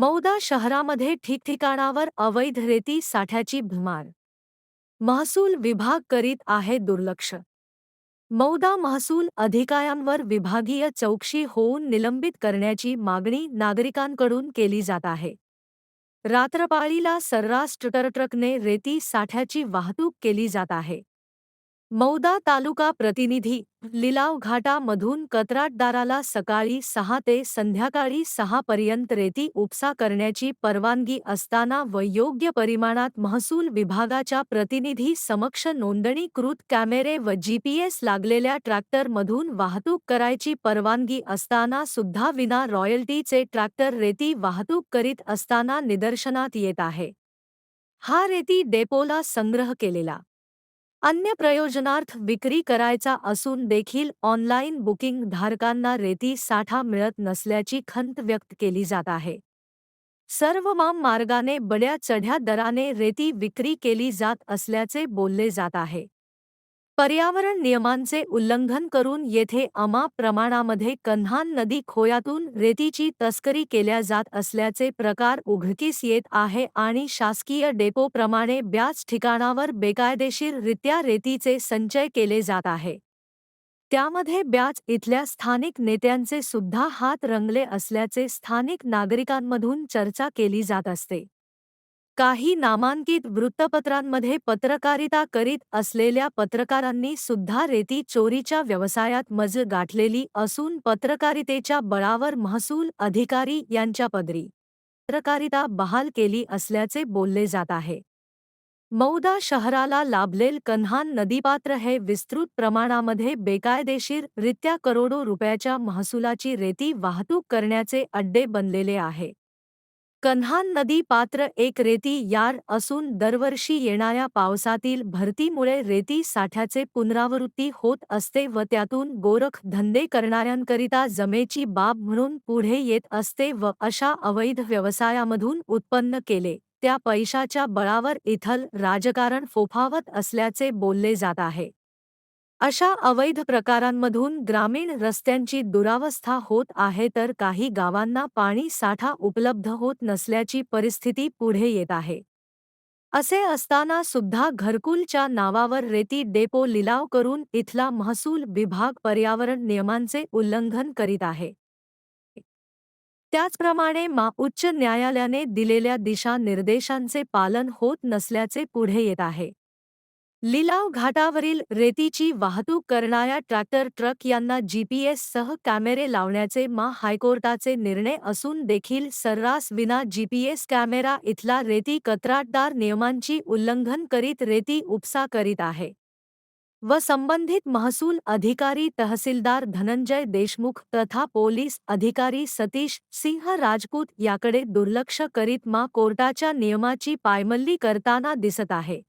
मौदा शहरामध्ये ठिकठिकाणावर अवैध रेती साठ्याची भमार. महसूल विभाग करीत आहे दुर्लक्ष. मौदा महसूल अधिकाऱ्यांवर विभागीय चौकशी होऊन निलंबित करण्याची मागणी नागरिकांकडून केली जात आहे. रात्रपाळीला सर्रास ट्रकने रेती साठ्याची वाहतूक केली जात आहे. मौदा तालुका प्रतिनिधी लिलाव घाटामधून कत्राटदाराला सकाळी सहा ते संध्याकाळी सहा पर्यंत रेती उपसा करण्याची परवानगी असताना व योग्य परिमाणात महसूल विभागाच्या प्रतिनिधी समक्ष नोंदणीकृत कॅमेरे व जीपीएस लागलेल्या ट्रॅक्टरमधून वाहतूक करायची परवानगी असताना सुद्धा विना रॉयल्टीचे ट्रॅक्टर रेती वाहतूक करीत असताना निदर्शनात येत आहे. हा रेती डेपोला संग्रह केलेला. अन्य प्रयोजनार्थ विक्री करायचा असून देखील ऑनलाईन बुकिंग धारकांना रेती साठा मिळत नसल्याची खंत व्यक्त केली जात आहे. सर्वमाम मार्गाने बड्या चढ्या दराने रेती विक्री केली जात असल्याचे बोलले जात आहे. पर्यावरण नियमांचे उल्लंघन करून येथे अमाप प्रमाणामध्ये कन्हान नदी खोयातून रेतीची तस्करी केल्या जात असल्याचे प्रकार उघडकीस येत आहे आणि शासकीय डेपोप्रमाणे ब्याच ठिकाणावर बेकायदेशीररित्या रेतीचे संचय केले जात आहे. त्यामध्ये ब्याच इथल्या स्थानिक नेत्यांचे सुद्धा हात रंगले असल्याचे स्थानिक नागरिकांमधून चर्चा केली जात असते. काही नामांकित वृत्तपत्रांमध्ये पत्रकारिता करीत असलेल्या पत्रकारांनी सुद्धा रेती चोरीच्या व्यवसायात मज गाठलेली असून पत्रकारितेच्या बळावर महसूल अधिकारी यांच्या पदरी पत्रकारिता बहाल केली असल्याचे बोलले जात आहे. मौदा शहराला लाभलेल कन्हान नदीपात्र हे विस्तृत प्रमाणामध्ये बेकायदेशीर रित्या करोडो रुपयाच्या महसुलाची रेती वाहतूक करण्याचे अड्डे बनलेले आहे. कन्हान नदी पात्र एक रेती यार असून दरवर्षी येणाऱ्या पावसातील भरतीमुळे रेती साठ्याचे पुनरावृत्ती होत असते व त्यातून गोरख धंदे करणाऱ्यांकरिता जमेची बाब म्हणून पुढे येत असते व अशा अवैध व्यवसायामधून उत्पन्न केले. त्या पैशाच्या बळावर इथल राजकारण फोफावत असल्याचे बोलले जात आहे. अशा अवैध प्रकारांमधून ग्रामीण रस्त्यांची दुरावस्था होत आहे तर काही गावांना पाणी साठा उपलब्ध होत नसल्याची परिस्थिती पुढे येत आहे. असे असताना सुद्धा घरकुलच्या नावावर रेती डेपो लिलाव करून इथला महसूल विभाग पर्यावरण नियमांचे उल्लंघन करीत आहे. त्याचप्रमाणे मा उच्च न्यायालयाने दिलेल्या दिशानिर्देशांचे पालन होत नसल्याचे पुढे येत आहे. लिलाव घाटावरील रेतीची वाहतूक करणाऱ्या ट्रॅक्टर ट्रक यांना जीपीएससह कॅमेरे लावण्याचे मा हायकोर्टाचे निर्णय असून देखील सर्रास विना जीपीएस कॅमेरा इथला रेती कत्राटदार नियमांची उल्लंघन करीत रेती उपसा करीत आहे. व संबंधित महसूल अधिकारी तहसीलदार धनंजय देशमुख तथा पोलीस अधिकारी सतीश सिंह राजपूत याकडे दुर्लक्ष करीत मा कोर्टाच्या नियमाची पायमल्ली करताना दिसत आहे.